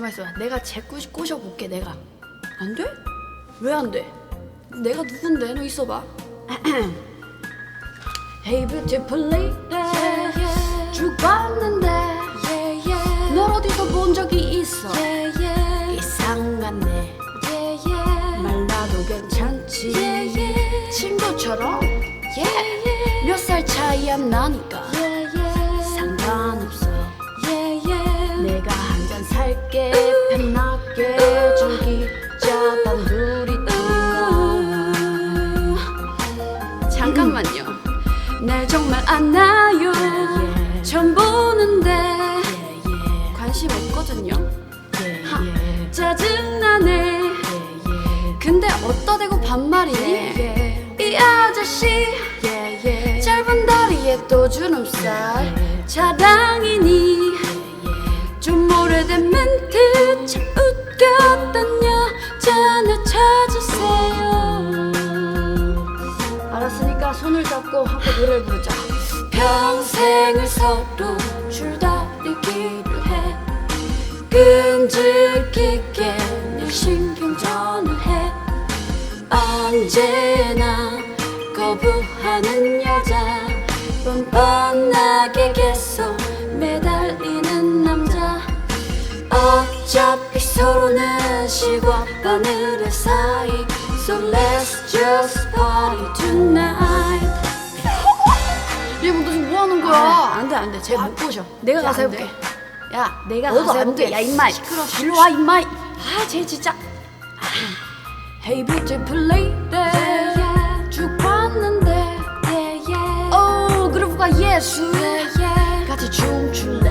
가만 있어. 내가 쟤 꼬, 꼬셔볼게. 내가 안 돼? 왜 안 돼? 내가 누군데? 너 있어봐. hey beautiful lady. 죽었는데 널 어디서 본 적이 있어? 이상하네. 말라도 괜찮지. 친구처럼 몇살 차이 안 나니까 잔 살게 편하게 즐기자 단둘이. 잠깐만요. 날 정말 안나요. 처음 보는데 관심 없거든요. 하, 짜증나네. 근데 어디다 대고 반말이니? 이 아저씨 짧은 다리에 또 주름살 자랑이니 손을 잡고 함께 노래를 부르자. 평생을 서로 줄다리기를 해. 끈질기게 늘 신경전을 해. 언제나 거부하는 여자. 뻔뻔하게 계속 매달리는 남자. 어차피 서로는 시과 바늘의 사이 So let's just party tonight 얘뭐 너 지금 뭐 하는 거야? 안돼 안돼. 쟤 못 보셔. 내가 가서 해볼게. 야 내가 너도 가서 안 해볼게. 돼. 야 임마 시끄러워. 일로 와 임마 아쟤 진짜. Hey beautiful lady. 죽었는데. 오 그루브가 예술 같이 춤출래.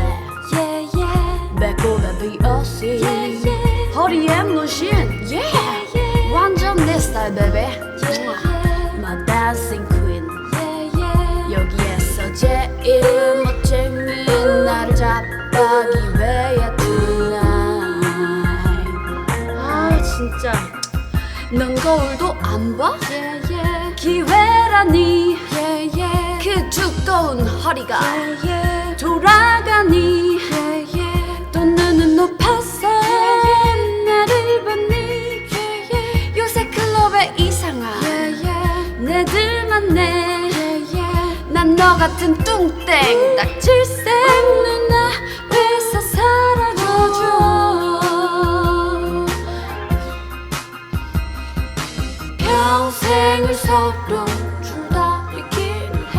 배꼽에 비어시 허리에 문신. 완전 내 스타일 베베 제일 멋쟁이 나를 잡아기 위해 tonight. 아 진짜. 넌 거울도 안 봐? 기회라니. 그 두꺼운 허리가 돌아가니. 또 눈은 높아서. 나를 봤니. 요새 클럽에 이상한 내들 많네 난 너 같은 뚱땡. 딱 질색 눈앞에서 사라져줘. 평생을 서로 줄다리기를 해.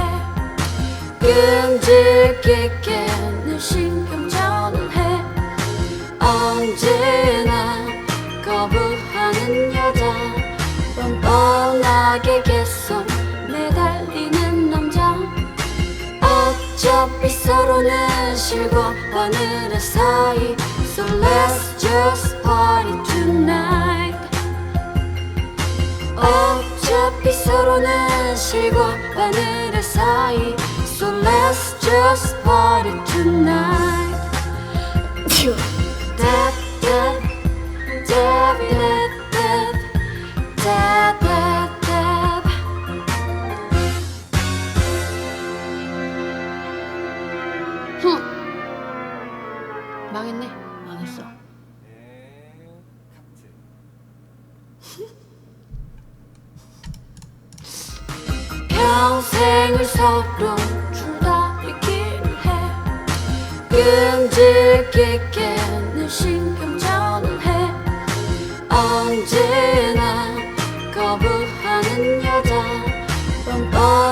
끈질기게 늘 신경전을 해. 언제나 어차피 서로는 실과 바늘의 사이 So let's just party tonight 어차피 서로는 실과 바늘의 사이 So let's just party tonight Dab, dab, dab, dab, 흠. 망했네. 망했어. 평생을 서로 줄다리기를 해 끈질기게 늘 신경전을 해 언제나 거부하는 여자 뻔뻔하게